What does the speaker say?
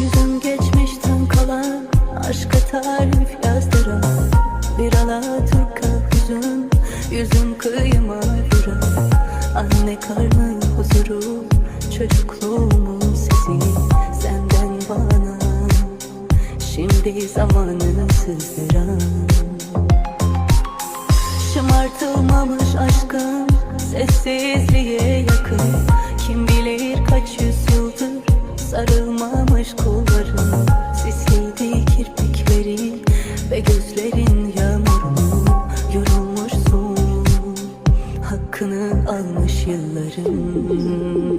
Yüzüm geçmişten kalan Aşka tarif yazdıran Bir Alaturka hüzün Yüzüm kıyıma biraz Anne karnı huzuru Çocukluğumun sesi Senden bana. Şimdi zamanı sızdıran. Şımartılmamış aşkım Sessizliğe yakın. Kim bilir kaç yüzyıldır Ve gözlerin yağmurlu yorulmuşsun? Hakkını almış yılların.